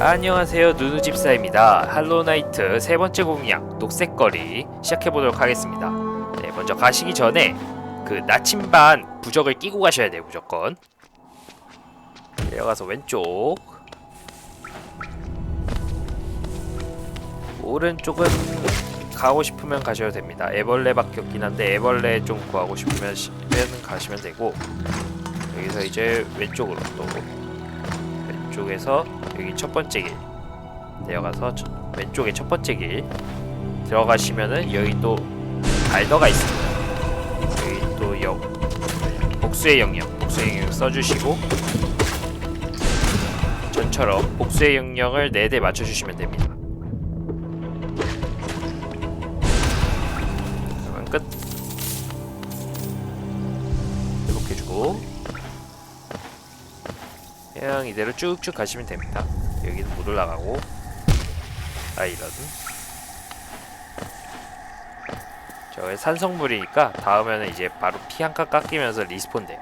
안녕하세요. 누누집사입니다. 할로나이트 세 번째 공략 녹색거리 시작해보도록 하겠습니다. 네 먼저 가시기 전에 그 나침반 부적을 끼고 가셔야 돼요 무조건. 내려가서 왼쪽. 오른쪽은 가고 싶으면 가셔도 됩니다. 애벌레밖에 없긴 한데 애벌레 좀 구하고 싶으면 가시면 되고 여기서 이제 왼쪽으로 또 왼쪽에서 여기 첫 번째 길 내려가서 저- 왼쪽에 첫 번째 길 들어가시면은 여기 또 발더가 있습니다. 여기 또 영, 복수의 영역, 복수의 영역 써주시고 전처럼 복수의 영역을 4대 맞춰주시면 됩니다. 그냥 이대로 쭉쭉 가시면 됩니다. 여기는 못 올라가고 아 이런 저게 산성물이니까 닿으면 이제 바로 피 한 칸 깎이면서 리스폰 돼요.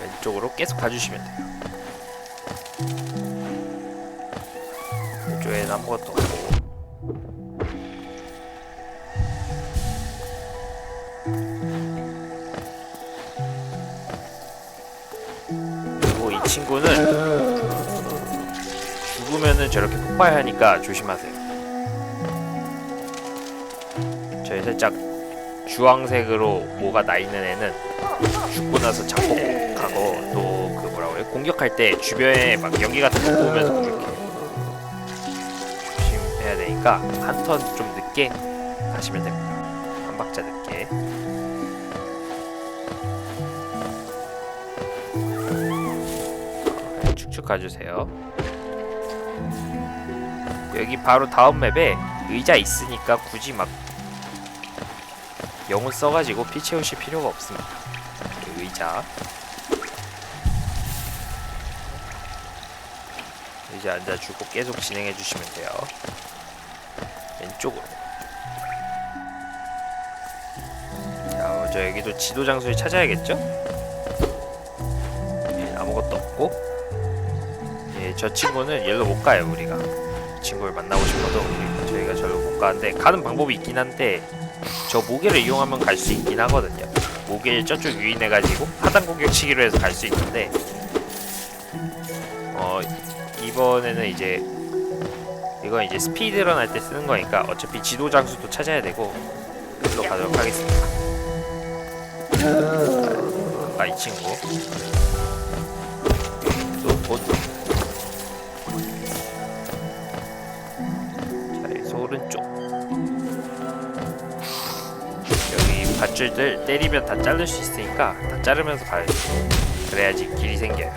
왼쪽으로 계속 가주시면 돼요. 왼쪽에는 아무것도 없고 친구는 죽으면은 저렇게 폭발하니까 조심하세요. 저희 살짝 주황색으로 뭐가 나 있는 애는 죽고 나서 장폭하고 또 그 뭐라고 해요? 공격할 때 주변에 막 연기 같은 거 보면서 공격해. 조심해야 되니까 한 턴 좀 늦게 가시면 됩니다. 한 박자 늦게. 네, 쭉쭉 가주세요. 여기 바로 다음 맵에 의자 있으니까 굳이 막 영혼 써가지고 피 채우실 필요가 없습니다. 이 의자. 의자 앉아주고 계속 진행해 주시면 돼요. 왼쪽으로. 자, 먼저 여기도 지도 장소를 찾아야겠죠? 예, 아무것도 없고. 예, 저 친구는 얘로 못 가요, 우리가. 친구를 만나고 싶어도 저희가 절로 못 가는데 가는 방법이 있긴 한데 저 모계를 이용하면 갈 수 있긴 하거든요. 모계를 저쪽 유인해가지고 하단 공격치기로 해서 갈 수 있는데 어 이번에는 이제 이건 이제 스피드런 할 때 쓰는 거니까 어차피 지도 장소도 찾아야 되고 그걸로 가도록 하겠습니다. 아 이 친구 밧줄들 때리면 다 자를 수 있으니까 다 자르면서 가야지. 그래야지 길이 생겨요.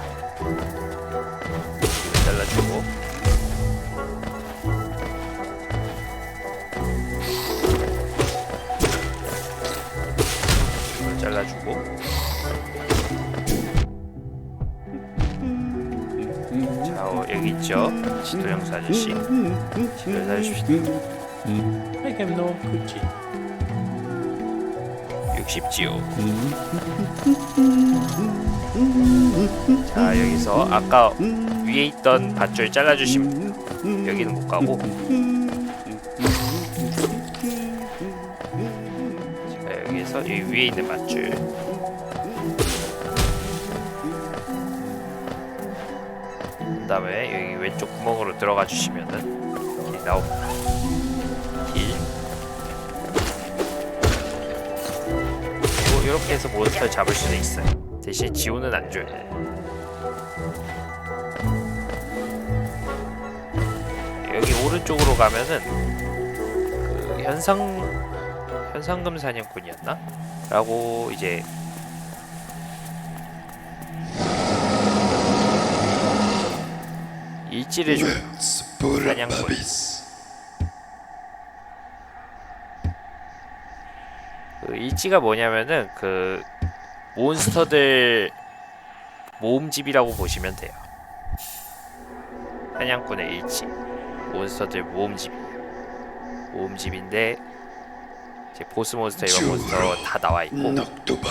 잘라주고. 잘라주고. 자, 어, 여기 있죠. 지도 영수 아저씨. 지도를 살려줍시다. I have no cookie. 60지요. 자 여기서 아까 위에 있던 밧줄 잘라주시면. 여기는 못 가고. 자 여기서 이 위에 있는 밧줄. 그 다음에 여기 왼쪽 구멍으로 들어가 주시면은 길이 나옵니다. 이렇게 해서 몬스터를 잡을 수도 있어요. 대신 지원은 안 줘요. 여기 오른쪽으로 가면은 그 현상 현상금 사냥꾼이었나? 라고 이제 일지를 줘. 사냥꾼. 그 일지가 뭐냐면은 그 몬스터들 모음집이라고 보시면 돼요. 사냥꾼의 일지. 몬스터들 모음집이에요. 모음집인데 이제 보스 몬스터 이런 몬스터 다 나와 있고 녹두바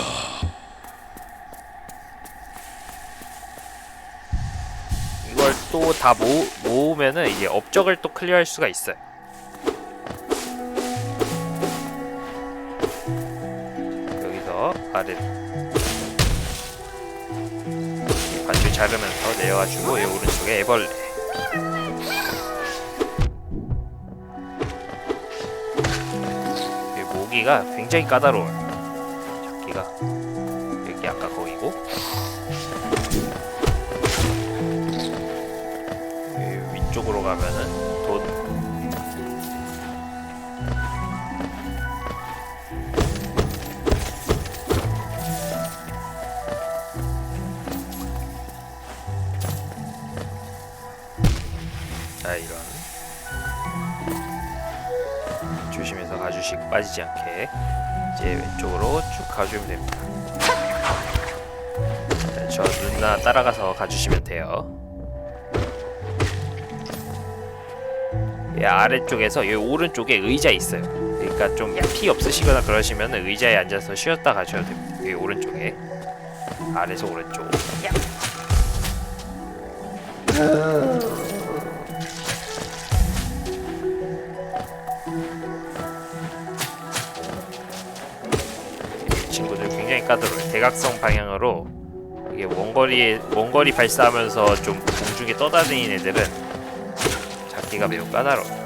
또다 모으면은 이제 업적을 또 클리어할 수가 있어요. 자르면서 내려가지고 이 오른쪽에 애벌레 이 모기가 굉장히 까다로워요. 잡기가 가주시고 빠지지 않게 이제 왼쪽으로 쭉 가주면 됩니다. 자, 저 누나 따라가서 가주시면 돼요. 이 아래쪽에서 이 오른쪽에 의자 있어요. 그러니까 좀 피 없으시거나 그러시면 의자에 앉아서 쉬었다 가셔도 됩니다. 여기 오른쪽에 아래서 오른쪽. 이 친구들 굉장히 까다로워요. 대각선 방향으로 이게 원거리 원거리 발사하면서 좀 공중에 떠다니는 애들은 잡기가 매우 까다로워요.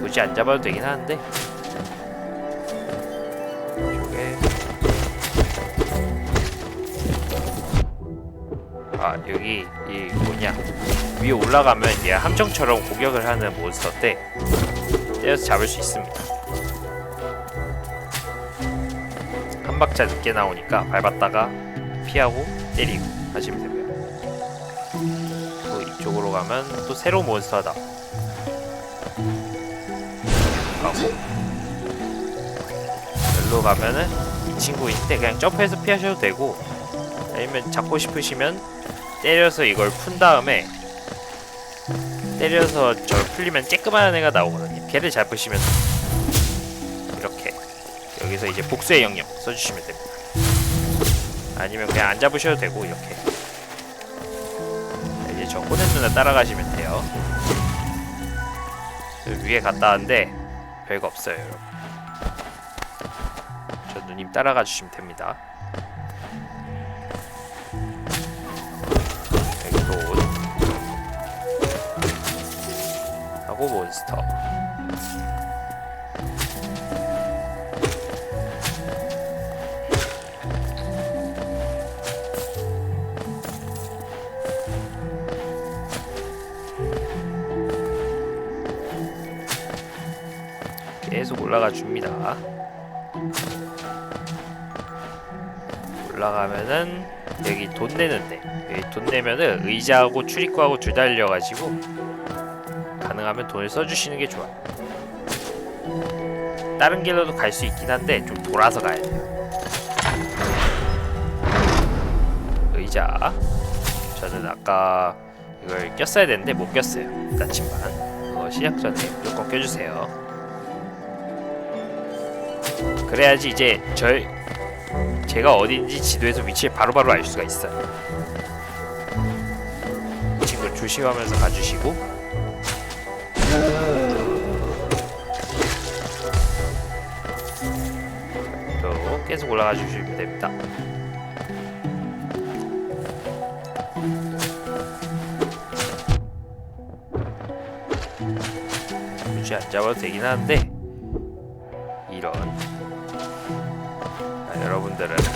굳이 안 잡아도 되긴 하는데 아 여기 이 뭐냐 위에 올라가면 얘 함정처럼 공격을 하는 몬스터 때 때려서 잡을 수 있습니다. 박자 늦게 나오니까 밟았다가 피하고 때리고 하시면 되고요. 또 이쪽으로 가면 또 새로운 몬스터다. 가고 여기로 가면은 이 친구인데 그냥 점프해서 피하셔도 되고 아니면 잡고 싶으시면 때려서 이걸 푼 다음에 때려서 저 풀리면 쬐끄만한 애가 나오거든요. 걔를 잡으시면 여기서 이제 복수의 영역 써주시면 됩니다. 아니면 그냥 안 잡으셔도 되고 이렇게 자, 이제 저 호넷 누나 따라가시면 돼요. 저 위에 갔다 왔는데 별거 없어요, 여러분. 저 누님 따라가 주시면 됩니다. 하고 몬스터. 올라가 줍니다. 올라가면은 여기 돈 내는데 여기 돈 내면은 의자하고 출입구하고 둘 다 열려가지고 가능하면 돈을 써주시는 게 좋아요. 다른 길로도 갈 수 있긴 한데 좀 돌아서 가야 돼요. 의자 저는 아까 이걸 꼈어야 되는데 못 꼈어요. 나침반 그거 시작 전에 무조건 껴주세요. 그래야지 이제 저 제가 어딘지 지도에서 위치를 바로바로 알 수가 있어요. 이 친구 조심하면서 가주시고 또 계속 올라가 주시면 됩니다. 굳이 안 잡아도 되긴 하는데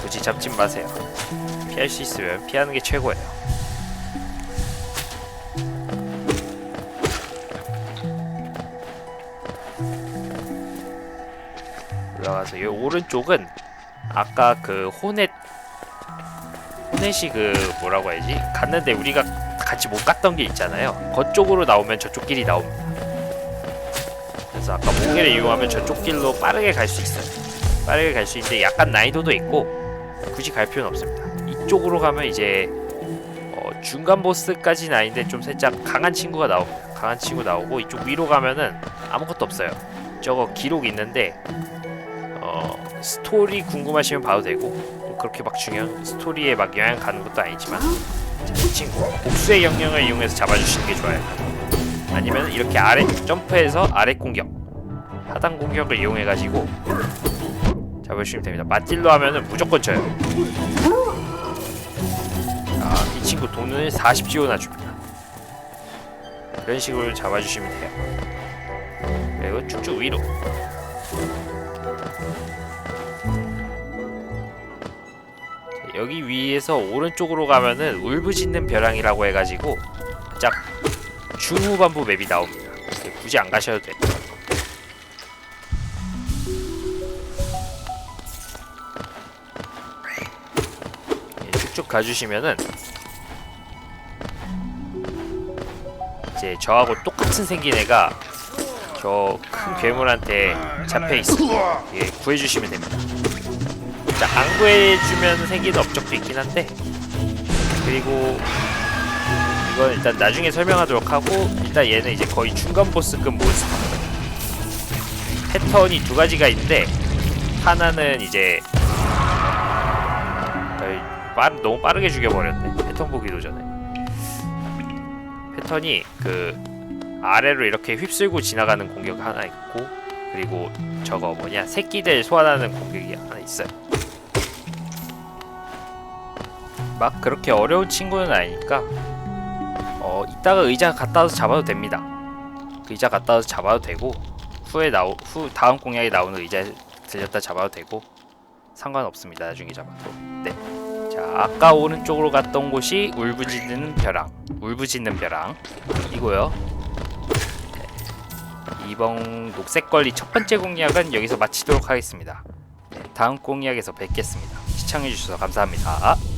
굳이 잡지 마세요. 피할 수 있으면 피하는 게 최고예요. 올라가서 이 오른쪽은 아까 그 호넷 호넷이 그 뭐라고 해야지 갔는데 우리가 같이 못 갔던 게 있잖아요. 그쪽으로 나오면 저쪽 길이 나옵니다. 그래서 아까 몽개를 이용하면 저쪽 길로 빠르게 갈 수 있어요. 빠르게 갈 수 있는데 약간 난이도도 있고 굳이 갈 필요는 없습니다. 이쪽으로 가면 이제 어, 중간 보스까지는 아닌데 좀 살짝 강한 친구가 나옵니다. 강한 친구 나오고 이쪽 위로 가면은 아무것도 없어요. 저거 기록 있는데 어, 스토리 궁금하시면 봐도 되고 또뭐 그렇게 막 중요한 스토리에 막 영향 가는 것도 아니지만 자, 이 친구 복수의 영역을 이용해서 잡아주시는 게 좋아요. 아니면 이렇게 아래 점프해서 아래 공격 하단 공격을 이용해 가지고 잡아주시면 됩니다. 맞딜로 하면은 무조건 져요. 아, 이 친구 돈을 40 지원나 줍니다. 이런 식으로 잡아주시면 돼요. 그리고 쭉쭉 위로. 자, 여기 위에서 오른쪽으로 가면은 울부짖는 벼랑이라고 해가지고 짝 중후반부 맵이 나옵니다. 굳이 안 가셔도 돼요. 쭉쭉 가주시면은 이제 저하고 똑같은 생긴 애가 저 큰 괴물한테 잡혀 있어. 예, 구해주시면 됩니다. 자, 안 구해주면 생기는 업적도 있긴 한데 그리고 이건 일단 나중에 설명하도록 하고 일단 얘는 이제 거의 중간 보스급 몬스터. 패턴이 두 가지가 있는데 하나는 이제 빠르, 너무 빠르게 죽여버렸네. 패턴 보기도 전에. 패턴이 그 아래로 이렇게 휩쓸고 지나가는 공격 하나 있고 그리고 저거 뭐냐 새끼들 소환하는 공격이 하나 있어요. 막 그렇게 어려운 친구는 아니니까 어 이따가 의자 갖다 와서 잡아도 됩니다. 그 의자 갖다 와서 잡아도 되고 후에 나오 후 다음 공략에 나오는 의자 들렸다 잡아도 되고 상관없습니다. 나중에 잡아도. 네. 자 아까 오른쪽으로 갔던 곳이 울부짖는 벼랑 울부짖는 벼랑 이고요. 네. 이번 녹색 걸리 첫 번째 공략은 여기서 마치도록 하겠습니다. 네, 다음 공략에서 뵙겠습니다. 시청해주셔서 감사합니다.